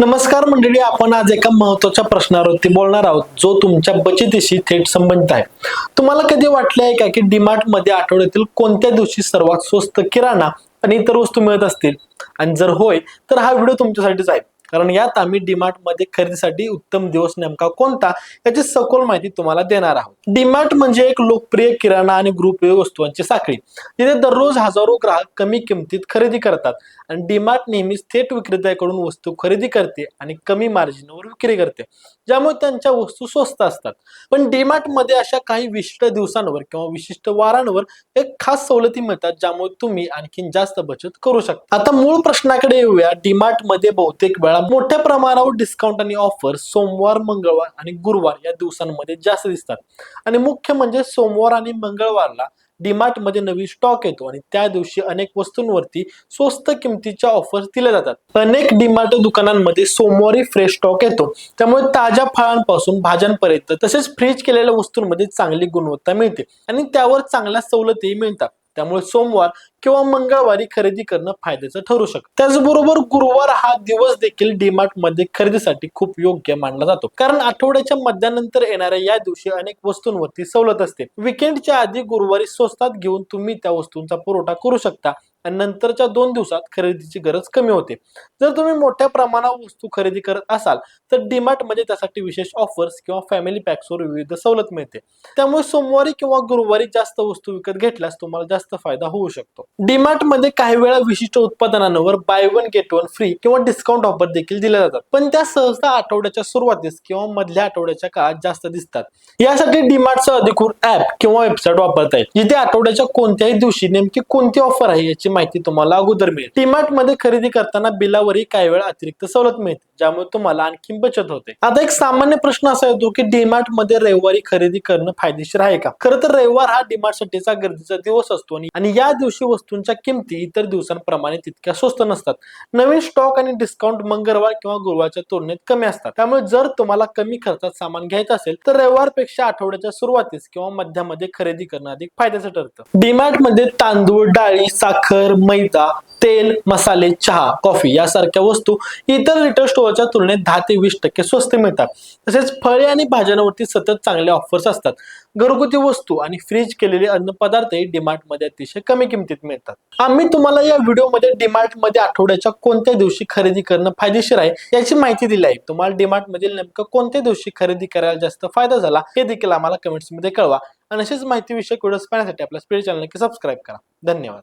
नमस्कार मंडळी आपण आज एका महत्त्वाच्या प्रश्नावरती बोलणार आहोत जो तुमच्या बचतीशी थेट संबंधित आहे. तुम्हाला कधी वाटले आहे का की डीमार्टमध्ये आठवड्यातील कोणत्या दिवशी सर्वात स्वस्त किराणा आणि इतर वस्तू मिळत असतील? आणि जर होय तर हा व्हिडिओ तुमच्यासाठीच आहे. कारण यात आम्ही डीमार्टमध्ये खरेदीसाठी उत्तम दिवस नेमका कोणता याची सखोल माहिती तुम्हाला देणार आहोत. डीमार्ट म्हणजे एक लोकप्रिय किराणा आणि गृहपयोग वस्तूंची साखळी. जिथे दररोज हजारो ग्राहक कमी किमतीत खरेदी करतात आणि डीमार्ट नेहमीच थेट विक्रेत्याकडून वस्तू खरेदी करते आणि कमी मार्जिनवर विक्री करते ज्यामुळे त्यांच्या वस्तू स्वस्त असतात. पण डीमार्टमध्ये अशा काही विशिष्ट दिवसांवर किंवा विशिष्ट वारांवर एक खास सवलती मिळतात ज्यामुळे तुम्ही आणखी जास्त बचत करू शकता. आता मूळ प्रश्नाकडे येऊया. डीमार्टमध्ये बहुतेक वेळा मोठ्या प्रमाणावर डिस्काउंट आणि ऑफर सोमवार मंगळवार आणि गुरुवार या दिवसांमध्ये जास्त दिसतात. आणि मुख्य म्हणजे सोमवार आणि मंगळवारला डीमार्टमध्ये नवीन स्टॉक येतो आणि त्या दिवशी अनेक वस्तूंवरती स्वस्त किमतीच्या ऑफर्स दिल्या जातात. अनेक डीमार्ट दुकानांमध्ये सोमवारी फ्रेश स्टॉक येतो. त्यामुळे ताज्या फळांपासून भाज्यांपर्यंत तसेच फ्रीज केलेल्या वस्तूंमध्ये चांगली गुणवत्ता मिळते आणि त्यावर चांगल्या सवलतीही मिळतात. त्यामुळे सोमवार किंवा मंगळवारी खरेदी करणं फायद्याचं ठरू शकतं. त्याचबरोबर गुरुवार हा दिवस देखील डीमार्टमध्ये खरेदीसाठी खूप योग्य मानला जातो. कारण आठवड्याच्या मध्यानंतर येणाऱ्या या दिवशी अनेक वस्तूंवरती सवलत असते. विकेंडच्या आधी गुरुवारी स्वस्तात घेऊन तुम्ही त्या वस्तूंचा पुरवठा करू शकता. आणि नंतरच्या दोन दिवसात खरेदीची गरज कमी होते. जर तुम्ही मोठ्या प्रमाणावर वस्तू खरेदी करत असाल तर डीमार्टमध्ये त्यासाठी विशेष ऑफर्स किंवा फॅमिली पॅक्सवर विविध सवलत मिळते. त्यामुळे सोमवारी किंवा गुरुवारी जास्त वस्तू विकत घेतल्यास तुम्हाला जास्त फायदा होऊ शकतो. डीमार्टमध्ये काही वेळा विशिष्ट उत्पादनांवर buy one get one free किंवा डिस्काउंट ऑफर देखील दिल्या जातात. पण त्या सहसा आठवड्याच्या सुरुवातीस किंवा मधल्या आठवड्याच्या काळात जास्त दिसतात. यासाठी डीमार्टचं अधिकृत ऍप किंवा वेबसाईट वापरता येईल. जिथे आठवड्याच्या कोणत्याही दिवशी नेमकी कोणती ऑफर आहे याची माहिती तुम्हाला अगोदर मिळेल. डीमार्टमध्ये खरेदी करताना बिलावरही काही वेळा अतिरिक्त सवलत मिळते ज्यामुळे तुम्हाला आणखी बचत होते. आता एक सामान्य प्रश्न असा येतो की डीमार्टमध्ये रविवारी खरेदी करणं फायदेशीर आहे का? खरं तर रविवार हा डीमार्ट साठीचा गर्दीचा दिवस असतो आणि- आणि या दिवशी वस्तूंच्या किमती इतर दिवसांप्रमाणे तितक्या स्वस्त नसतात. नवीन स्टॉक आणि डिस्काउंट मंगळवार किंवा गुरुवारच्या तुलनेत कमी असतात. त्यामुळे जर तुम्हाला कमी खर्चात सामान घ्यायचं असेल तर रविवारपेक्षा आठवड्याच्या सुरुवातीस किंवा मध्यामध्ये खरेदी करणं अधिक फायद्याचं ठरतं. डीमार्टमध्ये तांदूळ डाळी साखर मैदा तेल मसाले चहा कॉफी यासारख्या वस्तू इतर रिटेल स्टोअरच्या तुलनेत दहा ते वीस टक्के स्वस्त मिळतात. तसेच फळे आणि भाज्यांवरती सतत चांगले ऑफर्स असतात. घरगुती वस्तू आणि फ्रीज केलेले अन्न पदार्थही डीमार्टमध्ये अतिशय कमी किमतीत मिळतात. आम्ही तुम्हाला या व्हिडिओमध्ये डिमार्टमध्ये आठवड्याच्या कोणत्या दिवशी खरेदी करणं फायदेशीर आहे याची माहिती दिली आहे. तुम्हाला डिमार्टमधील नेमकं कोणत्या दिवशी खरेदी करायला जास्त फायदा झाला हे देखील आम्हाला कमेंट्समध्ये कळवा. आणि अशीच माहितीविषयक व्हिडिओज पाहण्यासाठी आपल्या स्पीड चॅनल नक्की सबस्क्राईब करा. धन्यवाद.